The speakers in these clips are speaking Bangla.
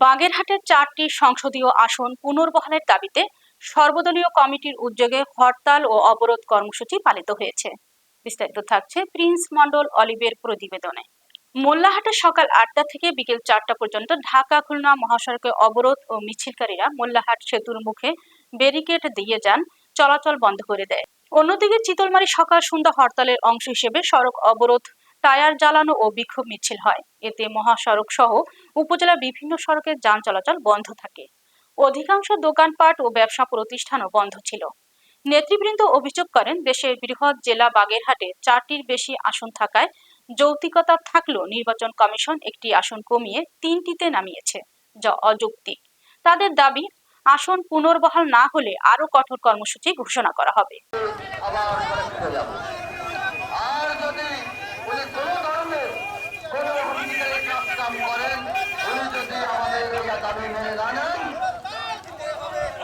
বাগেরহাটের চারটি সংসদীয় আসন পুনর্বহালের দাবিতে সর্বদলীয় কমিটির উদ্যোগে হরতাল ও অবরোধ কর্মসূচি পালিত হয়েছে। বিস্তারিত থাকছে প্রিন্স মন্ডল অলিভের প্রতিবেদনে। মোল্লাহাটে সকাল আটটা থেকে বিকেল চারটা পর্যন্ত ঢাকা, খুলনা মহাসড়কে অবরোধ ও মিছিলকারীরা মোল্লাহাট সেতুর মুখে ব্যারিকেড দিয়ে যান, চলাচল বন্ধ করে দেয়। অন্যদিকে চিতলমারি সকাল সন্ধ্যা হরতালের অংশ হিসেবে সড়ক অবরোধ টায়ার জ্বালানো ও বিক্ষোভ মিছিল হয়। এতে মহাসড়ক সহ উপজেলার বিভিন্ন সড়কে যান চলাচল বন্ধ থাকে। অধিকাংশ দোকানপাট ও ব্যবসা প্রতিষ্ঠানও বন্ধ ছিল। নেতৃবৃন্দ অভিযোগ করেন, দেশের বৃহৎ জেলা বাগেরহাটে চারটির বেশি আসন থাকায় যৌক্তিকতা থাকলেও নির্বাচন কমিশন একটি আসন কমিয়ে তিনটিতে নামিয়েছে, যা অযৌক্তিক। তাদের দাবি, আসন পুনর্বহাল না হলে আরও কঠোর কর্মসূচি ঘোষণা করা হবে আবার ঘরে ফিরে যাব আর যদি উনি কোনো ধরনের কোনো অফিসিয়ালি কাজ কাম করেন উনি যদি আমাদের এই দাবি মেনে না নেন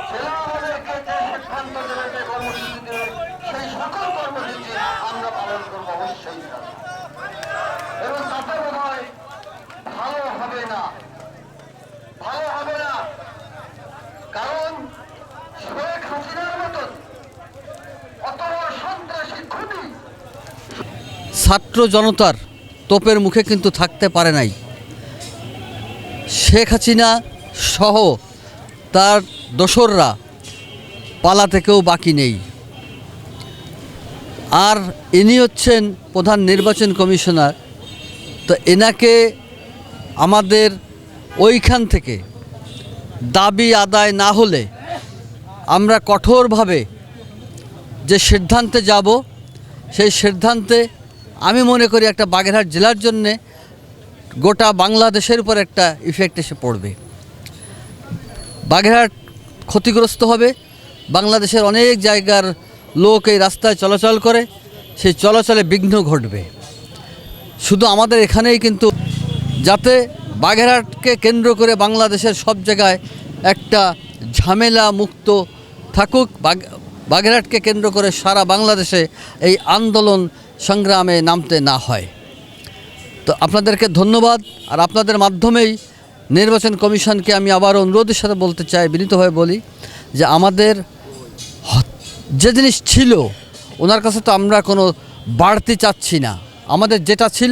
সেটা আমাদেরকে ছাত্র জনতার তোপের মুখে কিন্তু থাকতে পারে নাই। শেখ হাসিনা সহ তার দোসররা পালা থেকেও বাকি নেই। আর ইনি হচ্ছেন প্রধান নির্বাচন কমিশনার। তো এনাকে আমাদের ওইখান থেকে দাবি আদায় না হলে আমরা কঠোরভাবে যে সিদ্ধান্তে যাব, সেই সিদ্ধান্তে আমি মনে করি একটা বাগেরহাট জেলার জন্যে গোটা বাংলাদেশের উপর একটা ইফেক্ট এসে পড়বে। বাগেরহাট ক্ষতিগ্রস্ত হবে বাংলাদেশের অনেক জায়গার লোক এই রাস্তায় চলাচল করে, সেই চলাচলে বিঘ্ন ঘটবে। শুধু আমাদের এখানেই কিন্তু যাতে বাগেরহাটকে কেন্দ্র করে বাংলাদেশের সব জায়গায় একটা ঝামেলা মুক্ত থাকুক বাগেরহাটকে কেন্দ্র করে সারা বাংলাদেশে এই আন্দোলন সংগ্রামে নামতে না হয়। তো আপনাদেরকে ধন্যবাদ, আর আপনাদের মাধ্যমেই নির্বাচন কমিশনকে আমি আবার অনুরোধের সাথে বলতে চাই, বিনীতভাবে বলি যে আমাদের যে জিনিস ছিল ওনার কাছে তো আমরা কোনো বাড়তি চাচ্ছি না। আমাদের যেটা ছিল